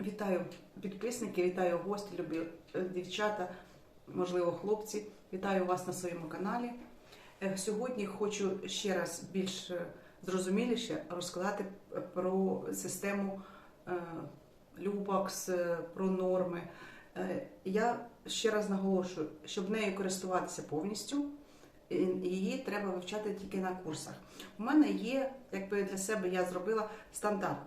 Вітаю підписники, вітаю гості, любі е, дівчата, можливо, хлопці. Вітаю вас на своєму каналі. Е, Сьогодні хочу ще раз більш е, зрозуміліше розказати про систему Любакс, про норми. Я ще раз наголошую, щоб нею користуватися повністю, її треба вивчати тільки на курсах. У мене є, якби для себе я зробила стандарт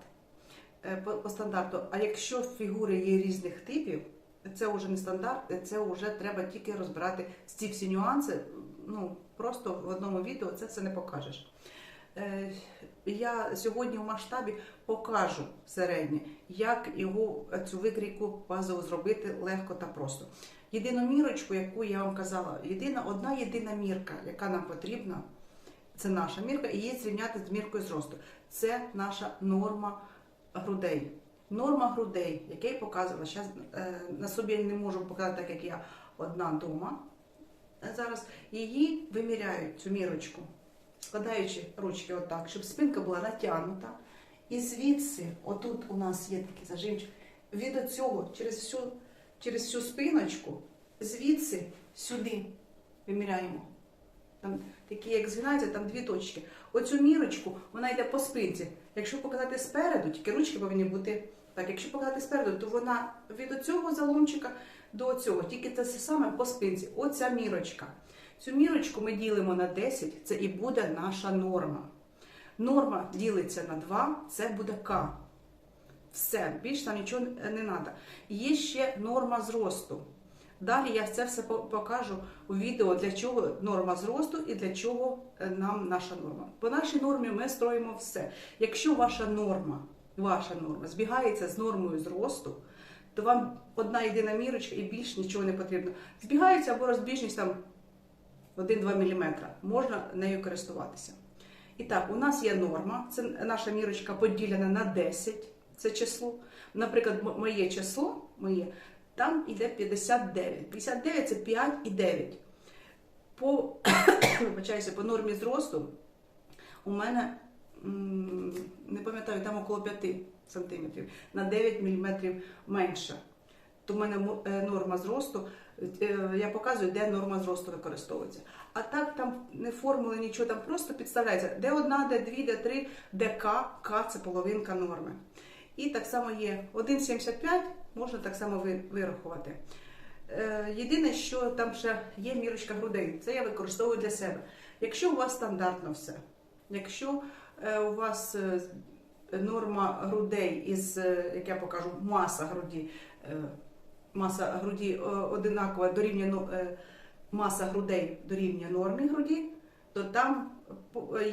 е, по стандарту. А якщо фігури є різних типів, це вже не стандарт, це вже треба тільки розбирати ці всі нюанси. Ну просто в одному відео це все не покажеш. Е, Я сьогодні в масштабі покажу середнє, як його е, цю викрійку базову зробити легко та просто. Єдину мірочку, яку я вам казала, єдина одна єдина мірка, яка нам потрібна, це наша мірка, і її зрівняти з міркою зросту. Це наша норма грудей. Норма грудей, яке я показувала, зараз на собі не можу показати, так як я одна вдома. Зараз її виміряють цю мірочку, складаючи ручки отак, щоб спинка була натягнута. І звідси, отут у нас є такий зажимчик, від цього через всю, через всю спиночку, звідси сюди виміряємо. Там такі, як згинаються, там дві точки. Оцю мірочку вона йде по спинці. Якщо показати спереду, тільки ручки повинні бути так. Якщо показати спереду, то вона від цього заломчика до цього. Тільки це саме по спинці. Оця мірочка. Цю мірочку ми ділимо на 10, це і буде наша норма. Норма ділиться на 2, це буде К. Все, більше там нічого не треба. Є ще норма зросту. Далі я це все покажу у відео, для чого норма зросту і для чого е, нам наша норма. По нашій нормі ми строїмо все. Якщо ваша норма, ваша норма збігається з нормою зросту, то вам одна єдина мірочка і більш нічого не потрібно. Збігається або розбіжність там 1-2 мм. Можна нею користуватися. І так, у нас є норма, це наша мірочка поділена на 10, це число. Наприклад, моє число, моє, там йде 59. 59 це 5 і 9. По, по нормі зросту у мене, не пам'ятаю, там около 5 сантиметрів, на 9 мм менше. То в мене е, норма зросту, е, я показую, де норма зросту використовується. А так там не формули, нічого, там просто підставляється, де одна, де дві, де три, де К, К це половинка норми. І так само є 1,75, можна так само вирахувати. Е, Єдине, що там ще є мірочка грудей, це я використовую для себе. Якщо у вас стандартно все, якщо у вас норма грудей із, як я покажу, маса груді, маса груді е, одинакова дорівнює ну, е, маса грудей дорівнює нормі груді, то там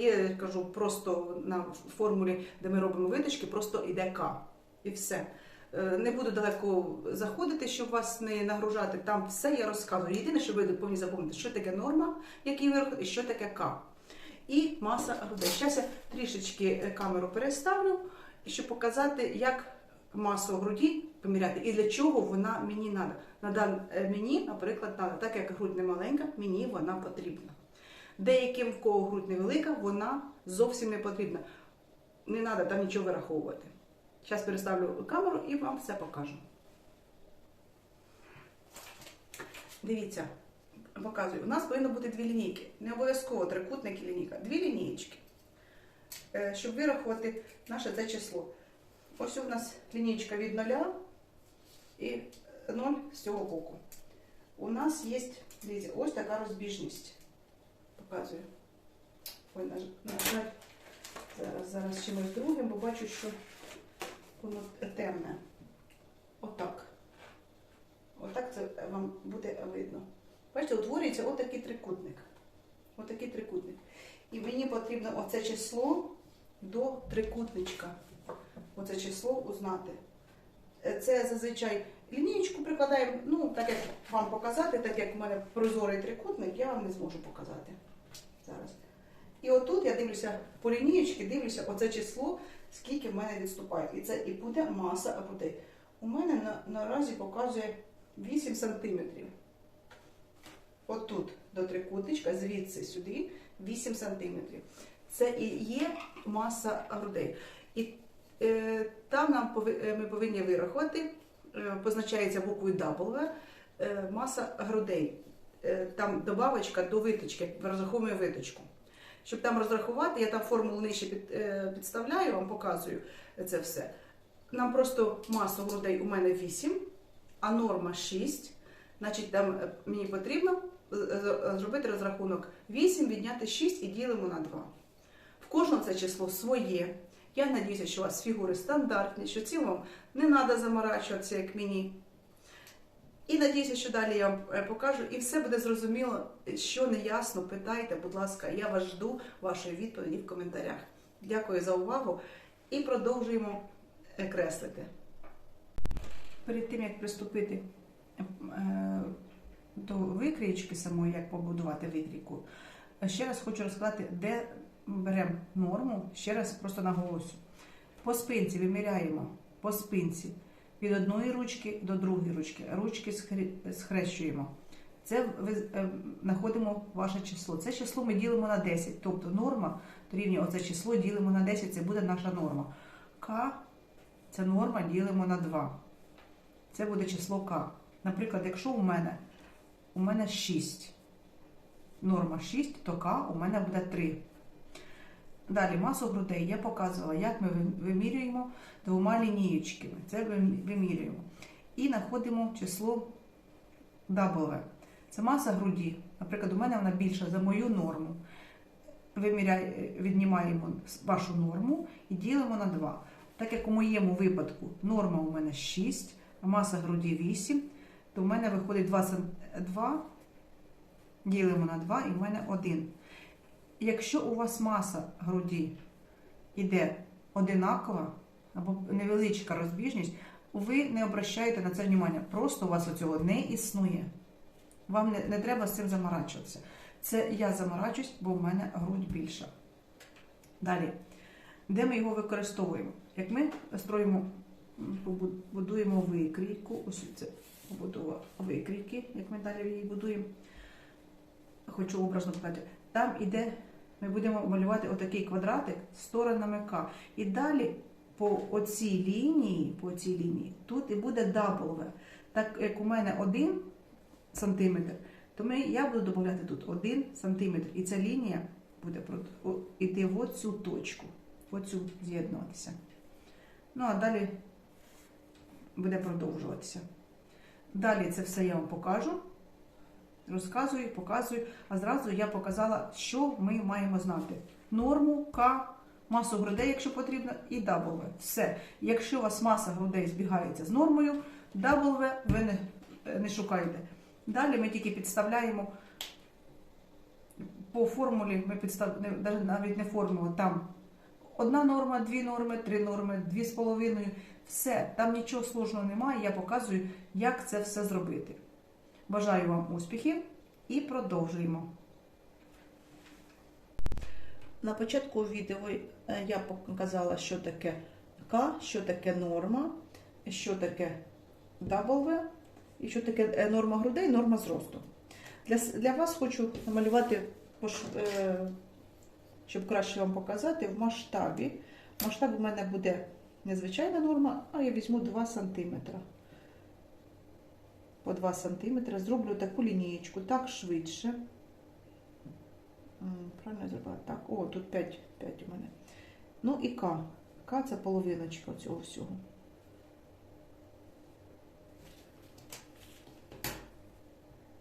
є, я кажу, просто на формулі, де ми робимо виточки, просто йде К. І все. Е, Не буду далеко заходити, щоб вас не нагружати. Там все я розказую. Єдине, що ви повинні запам'ятати, що таке норма, який вирок, і що таке К. І маса грудей. Зараз я трішечки е, камеру переставлю, щоб показати, як масу груді поміряти і для чого вона мені треба. На дан е, мені, наприклад, надо, так як грудь не маленька, мені вона потрібна. Деяким, в кого грудь невелика, вона зовсім не потрібна. Не треба там нічого вираховувати. Зараз переставлю камеру і вам все покажу. Дивіться, показую. У нас повинно бути дві лінійки. Не обов'язково трикутник і лінійка. Дві лінієчки. Е, Щоб вирахувати наше це число. Ось у нас лінійка від 0 і 0 з цього боку. У нас є, дивіться, ось така розбіжність. Показую. Ой, на, зараз, зараз чимось другим, бо бачу, що воно темне. Отак. Отак це вам буде видно. Бачите, утворюється отакий трикутник. Отакий трикутник. І мені потрібно оце число до трикутничка. Оце число узнати. Е, Це зазвичай лінієчку прикладаємо, ну, так як вам показати, так як в мене прозорий трикутник, я вам не зможу показати зараз. І отут я дивлюся по лінієчки, дивлюся оце число, скільки в мене відступає. І це і буде маса грудей. У мене на, наразі показує 8 сантиметрів. Отут до трикутничка, звідси сюди 8 см. Це і є маса грудей. І там нам е, ми повинні вирахувати, е, позначається буквою W, е, маса грудей. Е, там добавочка до виточки, розраховуємо виточку. Щоб там розрахувати, я там формулу нижче під, е, підставляю, вам показую це все. Нам просто масу грудей у мене 8, а норма 6. Значить, там е, мені потрібно е, е, зробити розрахунок 8, відняти 6 і ділимо на 2. В кожного це число своє. Я надіюся, що у вас фігури стандартні, що ці вам не треба заморачуватися, як мені. І надіюся, що далі я вам е, покажу, і все буде зрозуміло. Що не ясно, питайте, будь ласка, я вас жду вашої відповіді в коментарях. Дякую за увагу і продовжуємо е, креслити. Перед тим як приступити е, до викрійки самої, як побудувати викрійку, ще раз хочу розказати, де беремо норму, ще раз просто наголосю. По спинці виміряємо по спинці від одної ручки до другої ручки. Ручки схрещуємо. Це ви е, знаходимо ваше число. Це число ми ділимо на 10. Тобто норма дорівнює оце число ділимо на 10, це буде наша норма. К це норма ділимо на 2. Це буде число К. Наприклад, якщо у мене у мене 6, норма 6, то К у мене буде 3. Далі масу грудей я показувала, як ми вимірюємо двома лінієчками. Це вимірюємо. І знаходимо число W. Це маса груді. Наприклад, у мене вона більша за мою норму. Віднімаємо вашу норму і ділимо на 2. Так як у моєму випадку норма у мене 6, а маса груді 8, то в мене виходить 2, ділимо на 2 і в мене 1. Якщо у вас маса груді йде одинакова або невеличка розбіжність, ви не обращаєте на це внимання. Просто у вас оцього не існує. Вам не, не треба з цим заморачуватися. Це я заморачуюсь, бо в мене грудь більша. Далі, де ми його використовуємо? Як ми строїмо, м, побу- будуємо викрійку, ось це побудова викрійки, як ми далі її будуємо. Хочу образно показати. Там іде, ми будемо малювати отакий квадратик з сторонами К. І далі по оцій лінії, по цій лінії, тут і буде W. Так як у мене 1 см, то ми, я буду додати тут 1 см. І ця лінія буде йти в оцю точку, в оцю з'єднуватися. Ну а далі буде продовжуватися. Далі це все я вам покажу. Розказую, показую, а зразу я показала, що ми маємо знати. Норму, К, масу грудей, якщо потрібно, і W. Все. Якщо у вас маса грудей збігається з нормою, W ви не, не шукаєте. Далі ми тільки підставляємо по формулі, ми підстав... навіть- не формулу, там одна норма, дві норми, три норми, дві з половиною. Все, там нічого сложного немає, я показую, як це все зробити. Бажаю вам успіхів і продовжуємо. На початку відео е, я показала, що таке К, що таке норма, що таке W і що таке е, норма грудей, норма зросту. Для, для вас хочу намалювати, е, щоб краще вам показати, в масштабі. Масштаб у мене буде не звичайна норма, а я візьму 2 см. По 2 см зроблю таку лінієчку, так швидше. Правильно зробила? Так, о, тут 5, 5 у мене. Ну і К. К це половиночка цього всього.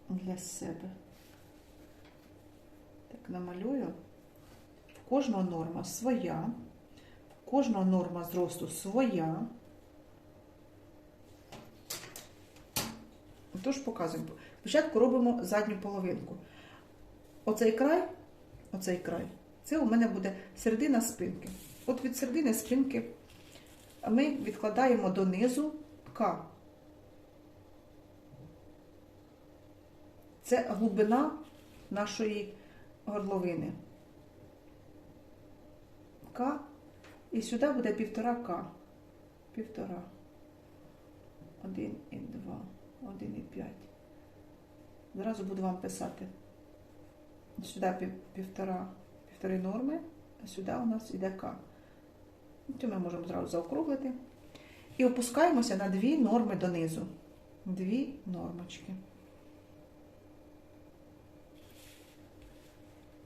Для себе. Так, намалюю. В кожного норма своя. В кожного норма зросту своя. Тож показуємо. Спочатку робимо задню половинку. Оцей край, оцей край, це у мене буде середина спинки. От від середини спинки ми відкладаємо донизу К. Це глибина нашої горловини. К. І сюди буде півтора К. Півтора. Один і два. Один і п'ять. Зразу буду вам писати. Сюди півтора, півтори норми, а сюди у нас йде К. Цю ми можемо зразу заокруглити. І опускаємося на дві норми донизу. Дві нормочки.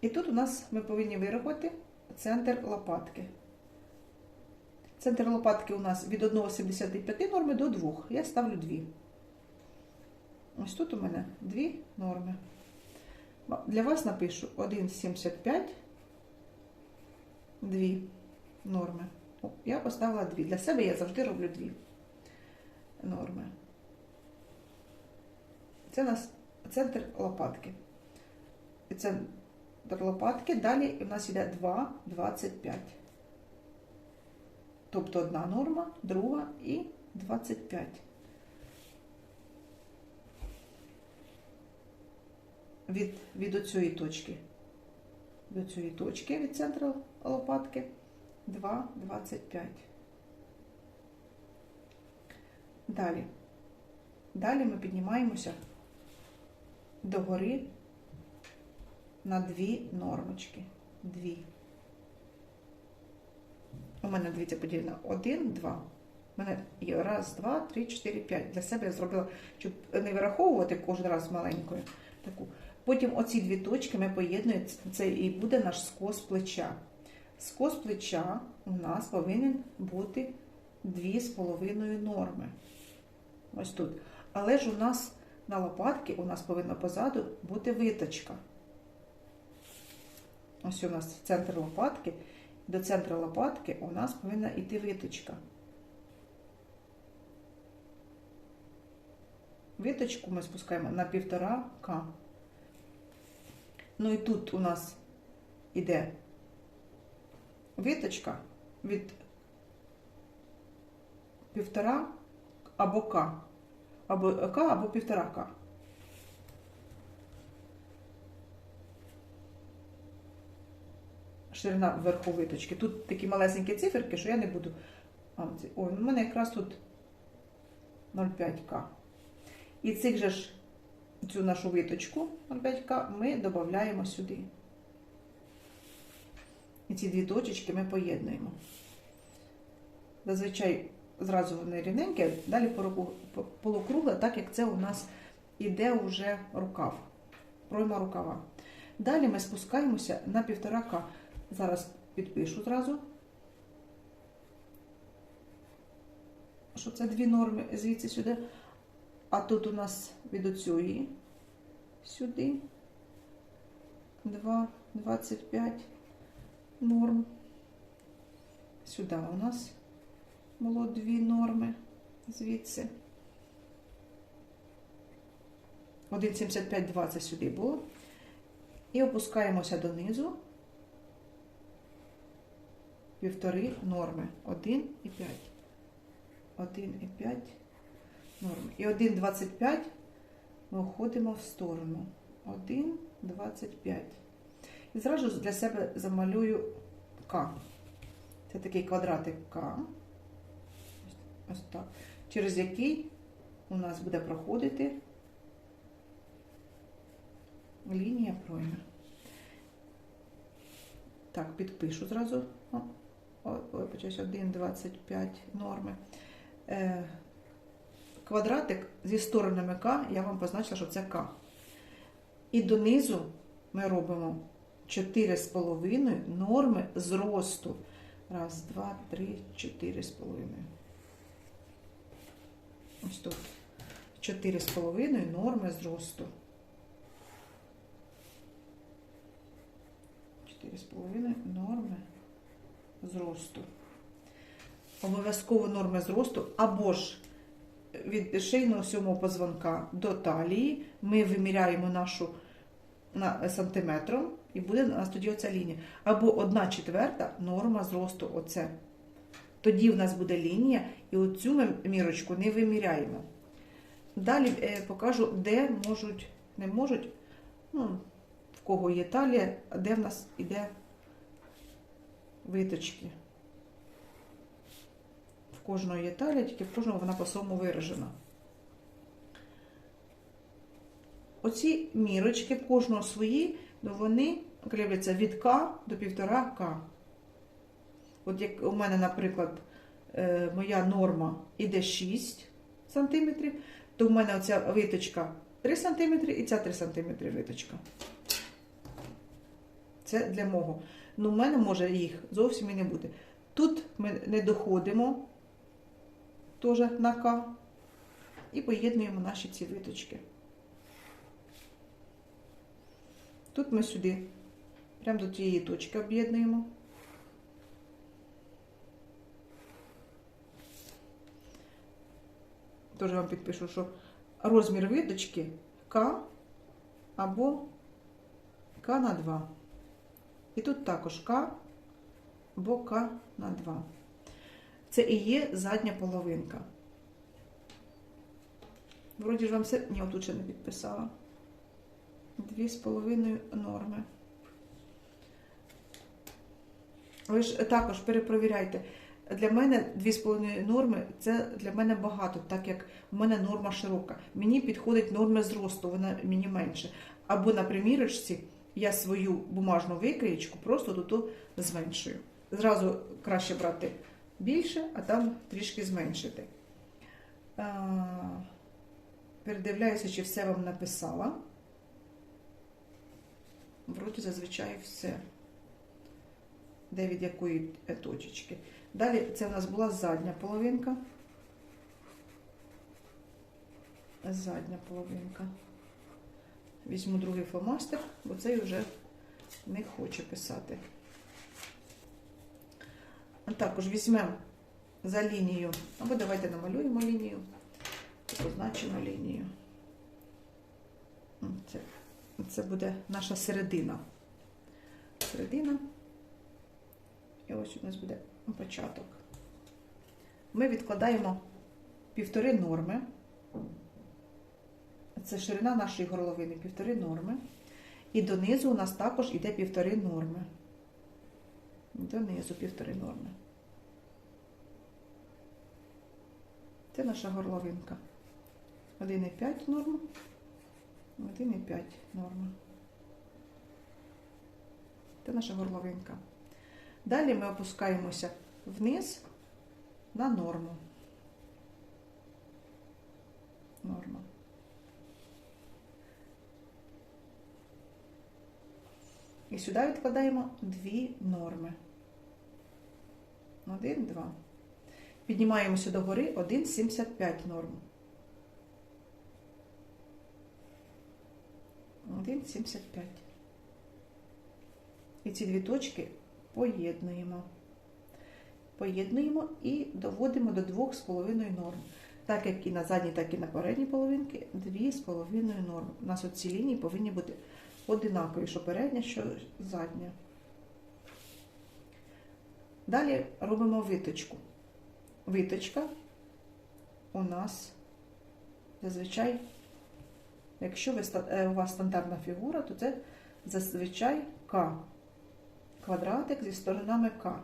І тут у нас ми повинні вирахувати центр лопатки. Центр лопатки у нас від 1,75 норми до 2. Я ставлю 2. Ось тут у мене дві норми. Для вас напишу 1,75, 2 норми. Я поставила 2. Для себе я завжди роблю 2 норми. Це у нас центр лопатки. Центр лопатки. Далі у нас йде 2,25. Тобто одна норма, друга і 25. Від, від оцієї точки. До цієї точки від центру лопатки 2,25. Далі. Далі ми піднімаємося догори на дві нормочки. Дві. У мене, дивіться, поділено 1, 2. У мене є раз, два, три, чотири, п'ять. Для себе я зробила, щоб не вираховувати кожен раз маленькою таку. Потім оці дві точки ми поєднуємо, це і буде наш скос плеча. Скос плеча у нас повинен бути 2,5 норми. Ось тут. Але ж у нас на лопатки у нас повинна позаду бути виточка. Ось у нас центр лопатки. До центру лопатки у нас повинна йти виточка. Виточку ми спускаємо на 1,5 К. Ну і тут у нас іде виточка від 1,5 або К. Або К, або 1,5 К. Ширина вверху виточки. Тут такі малесенькі циферки, що я не буду. Ой, у мене якраз тут 0,5К. І цих же ж цю нашу виточку 0,5К ми додаємо сюди. І ці дві точечки ми поєднуємо. Зазвичай зразу вони рівненькі, далі полукругле, так як це у нас іде вже рукав, пройма рукава. Далі ми спускаємося на 1,5К. Зараз підпишу зразу. Що це дві норми звідси сюди. А тут у нас від оцієї сюди 2, 25 норм. Сюди у нас було дві норми звідси. 1,75, 20 сюди було. І опускаємося донизу. Півтори норми. 1,5. 1,5 норми. І 1,25 ми уходимо в сторону. 1,25. І зразу для себе замалюю К. Це такий квадратик К. Ось так. Через який у нас буде проходити лінія пройми. Так, підпишу зразу. О, ой, почався 1,25 норми. Квадратик зі сторонами К, я вам позначила, що це К. І донизу ми робимо 4,5 норми зросту. Раз, два, три, чотири з половиною. Ось тут. 4,5 норми зросту. 4,5 норми зросту. Обов'язково норми зросту або ж від шийного сьомого позвонка до талії ми виміряємо нашу на сантиметром, і буде у нас тоді оця лінія. Або 1 четверта норма зросту оце. Тоді в нас буде лінія, і оцю ми мірочку не виміряємо. Далі е, покажу, де можуть, не можуть, ну, в кого є талія, а де в нас іде виточки. В кожного є талія, тільки в кожного вона по-своєму виражена. Оці мірочки, кожного свої, ну вони кріпляться від К до 1,5 К. От як у мене, наприклад, е, моя норма іде 6 см, то в мене оця виточка 3 см і ця 3 см виточка. Це для мого. Ну, в мене може їх зовсім і не буде. Тут ми не доходимо теж на К і поєднуємо наші ці виточки. Тут ми сюди, прямо до цієї точки об'єднуємо. Теж вам підпишу, що розмір виточки К або К на 2. І тут також К або К на 2. Це і є задня половинка. Вроді ж вам все. Ні, отут ще не підписала. Дві з половиною норми. Ви ж також перепровіряйте. Для мене 2,5 норми це для мене багато, так як в мене норма широка. Мені підходить норма зросту, вона мені менше. Або на примірочці я свою бумажну викриєчку просто тут зменшую. Зразу краще брати більше, а там трішки зменшити. Передивляюся, чи все вам написала. Вроді зазвичай все. Де від якої е, точечки. Далі це у нас була задня половинка. Задня половинка. Візьму другий фломастер, бо цей вже не хоче писати. Також візьмемо за лінію, або давайте намалюємо лінію, позначимо лінію. Це, це буде наша середина. Середина. І ось у нас буде початок. Ми відкладаємо півтори норми. Це ширина нашої горловини, півтори норми. І донизу у нас також йде півтори норми. Донизу півтори норми. Це наша горловинка. 1,5 норма. 1,5 норма. Це наша горловинка. Далі ми опускаємося вниз на норму. Норма. І сюди відкладаємо дві норми. Один, два. Піднімаємося до гори 1,75 норм. 1,75. І ці дві точки поєднуємо. Поєднуємо і доводимо до 2,5 норм. Так як і на задній, так і на передній половинки 2,5 норм. У нас оці лінії повинні бути одинакові, що передня, що задня. Далі робимо виточку. Виточка у нас зазвичай, якщо ви, е, у вас стандартна фігура, то це зазвичай К. Квадратик зі сторонами К.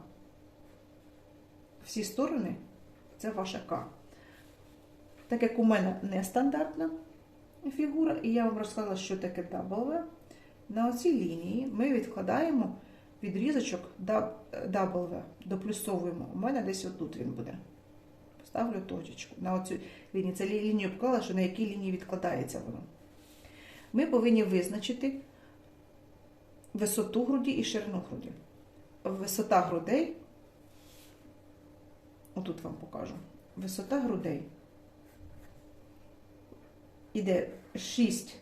Всі сторони це ваша К. Так як у мене нестандартна фігура, і я вам розказала, що таке W, на оцій лінії ми відкладаємо відрізочок W, доплюсовуємо. У мене десь отут він буде. Поставлю точечку. На оцю лінію. Це лінію обклала, що на якій лінії відкладається воно. Ми повинні визначити висоту груді і ширину груді. Висота грудей, отут вам покажу. Висота грудей. Іде 6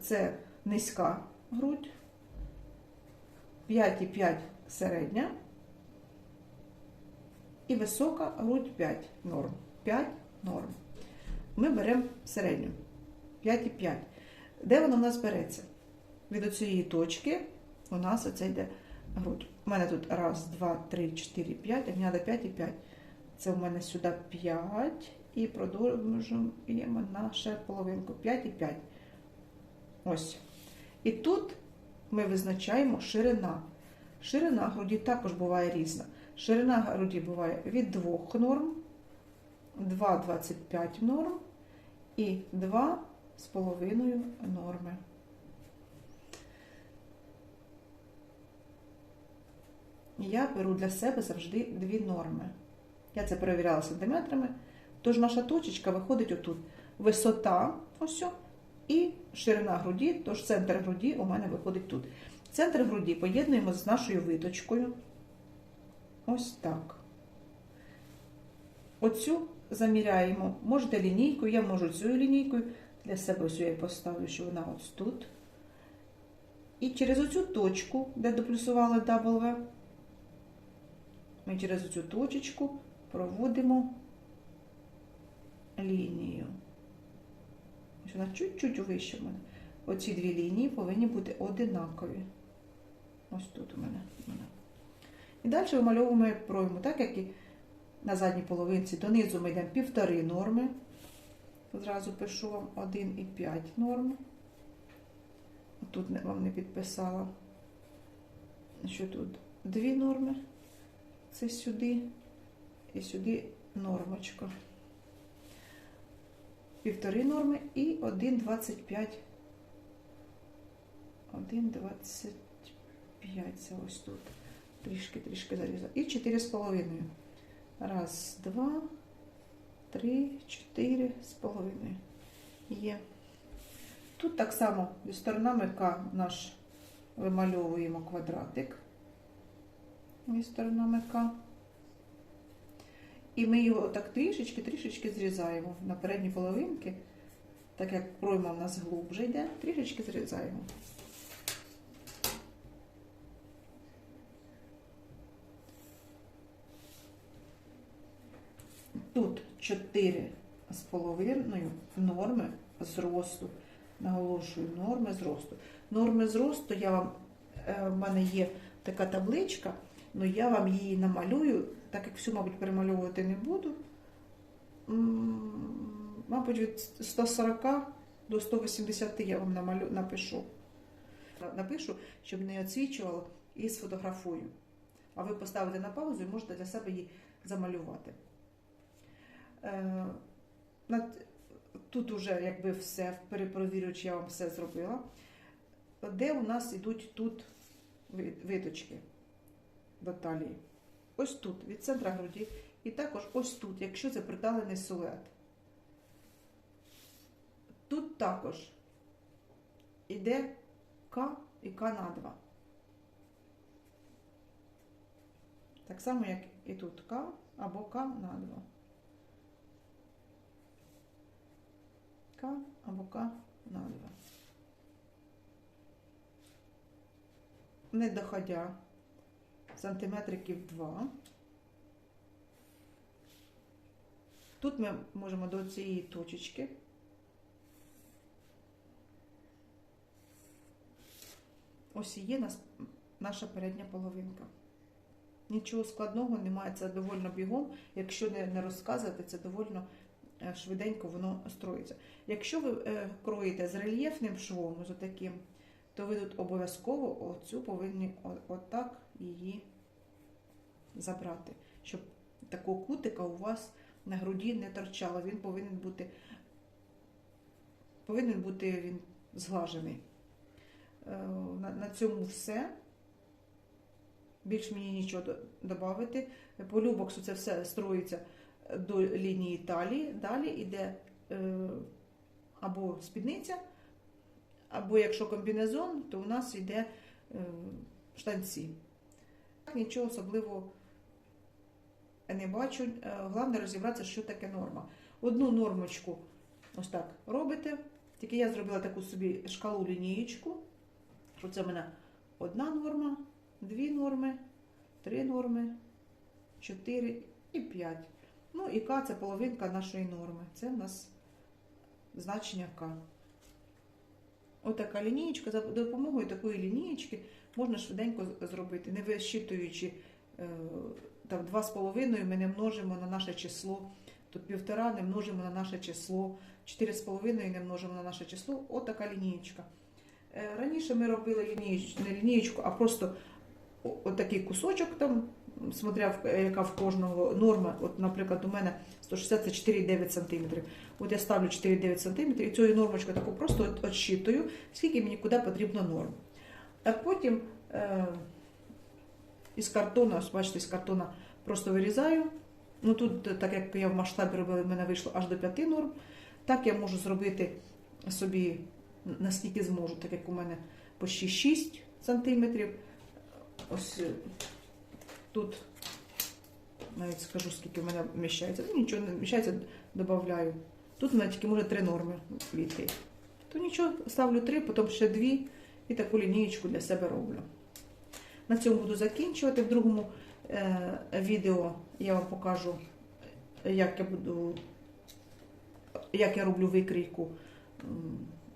це низька грудь, 5,5 середня і висока грудь 5 норм. 5 норм. Ми беремо середню 5,5. Де вона у нас береться? Від оцієї точки у нас оце йде грудь. У мене тут раз, два, три, чотири, п'ять, а мені треба 5 і 5. Це у мене сюди 5 і продовжуємо на ще половинку 5 і 5. Ось. І тут ми визначаємо ширина. Ширина груді також буває різна. Ширина груді буває від 2 норм, 2,25 норм і 2,5 норми. я беру для себе завжди дві норми. Я це перевіряла сантиметрами. Тож наша точечка виходить отут. Висота, ось, і ширина груді, тож центр груді у мене виходить тут. Центр груді поєднуємо з нашою виточкою. Ось так. Оцю заміряємо. Можете лінійкою, я можу цією лінійкою. Для себе ось я поставлю, що вона ось тут. І через оцю точку, де доплюсували W, ми через оцю точечку проводимо лінію. Вона чуть-чуть вище в мене. Оці дві лінії повинні бути одинакові. Ось тут у мене. І далі вимальовуємо пройму, так як і на задній половинці. Донизу ми йдемо півтори норми. Зразу пишу вам 1,5 норм. Тут вам не підписала. Що тут? Дві норми. Це сюди і сюди нормочка. Півтори норми і 1,25. 1,25 це ось тут. Трішки, трішки зарізала. І 4,5. Раз, два, три, чотири з половиною. Є. Тут так само зі сторонами К наш вимальовуємо квадратик. Зі сторонами К. І ми його так трішечки-трішечки зрізаємо на передні половинки, так як пройма в нас глубже йде, трішечки зрізаємо. Тут 4 з половиною норми зросту. Наголошую, норми зросту. Норми зросту я вам, е, в мене є така табличка, але я вам її намалюю, так як всю, мабуть, перемальовувати не буду. Мабуть, від 140 до 180 я вам намалю, напишу. Напишу, щоб не освічувало і сфотографую. А ви поставите на паузу і можете для себе її замалювати. Е, Тут уже якби все перепровірю, чи я вам все зробила. Де у нас йдуть тут виточки до талії? Ось тут, від центра груді, і також ось тут, якщо це приталений силует. Тут також іде К і К на 2. Так само, як і тут К або К на 2. К або К на 2. Не доходя сантиметриків 2. Тут ми можемо до цієї точечки. Ось і є наша передня половинка. Нічого складного немає, це довольно бігом. Якщо не, розказувати, це довольно швиденько воно строїться. Якщо ви е, кроїте з рельєфним швом, з таким, то ви тут обов'язково оцю повинні отак її забрати, щоб такого кутика у вас на груді не торчало. Він повинен бути, повинен бути він зглажений. Е, На, на цьому все. Більш мені нічого додати. По любоксу це все строїться до лінії талії. Далі йде е, або спідниця, або якщо комбінезон, то у нас йде е, штанці. Нічого особливого не бачу. Е, Головне розібратися, що таке норма. Одну нормочку ось так робите. Тільки я зробила таку собі шкалу лінієчку, що це в мене одна норма, дві норми, три норми, чотири і п'ять. Ну і К це половинка нашої норми. Це в нас значення К. Отака лінієчка. За допомогою такої лінієчки можна швиденько зробити, не вищитуючи е, там 2,5 ми не множимо на наше число. Тут півтора не множимо на наше число, 4,5 не множимо на наше число. Отака лінієчка. Е, Раніше ми робили лінієч, не лінієчку, а просто отакий кусочок там, смотря е, яка в кожного норма. От, наприклад, у мене 160 це 4,9 см. От я ставлю 4,9 см і цією нормочкою таку просто отщитую, скільки мені куди потрібно норм. А потім е, із картона, бачите, з картона просто вирізаю. Ну тут, е, так як я в масштабі робила, в мене вийшло аж до 5 норм. Так я можу зробити собі наскільки зможу, так як у мене почти 6 сантиметрів. Ось е, тут навіть скажу, скільки в мене вміщається. Ну, нічого не вміщається, додаю. Тут в мене тільки може 3 норми квітки. То нічого, ставлю 3, потім ще 2 і таку лінієчку для себе роблю. На цьому буду закінчувати. В другому е, відео я вам покажу, як я буду, як я роблю викрійку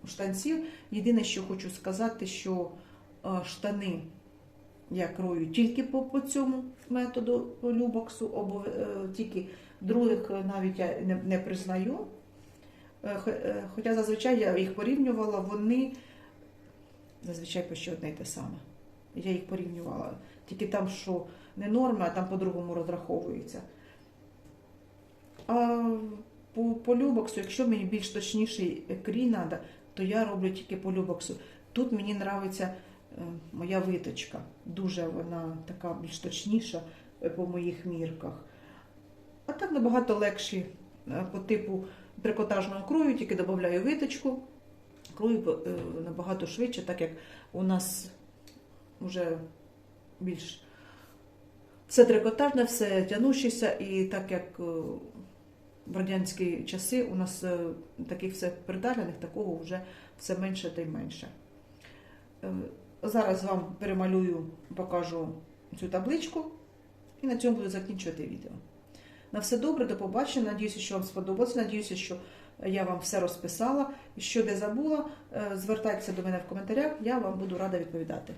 штанців. Єдине, що хочу сказати, що е, штани я крою тільки по, по цьому методу по любоксу, обов... е, тільки других е, навіть я не, не признаю. Е, хо- Хоча зазвичай я їх порівнювала, вони зазвичай почти одне й те саме. Я їх порівнювала. Тільки там, що не норма, а там по-другому розраховується. А по, по любоксу, якщо мені більш точніший крій треба, то я роблю тільки по любоксу. Тут мені подобається моя виточка. Дуже вона така більш точніша е, по моїх мірках. А так набагато легші е, по типу трикотажного крою, тільки додаю виточку. Крою е, набагато швидше, так як у нас вже більш все трикотажне, все тянущеся, і так як е, в радянські часи у нас е, таких все придалених, такого вже все менше та й менше. Зараз вам перемалюю, покажу цю табличку і на цьому буду закінчувати відео. На все добре, до побачення. Надіюся, що вам сподобалося. Надіюся, що я вам все розписала. Що де забула, е, звертайтеся до мене в коментарях, я вам буду рада відповідати.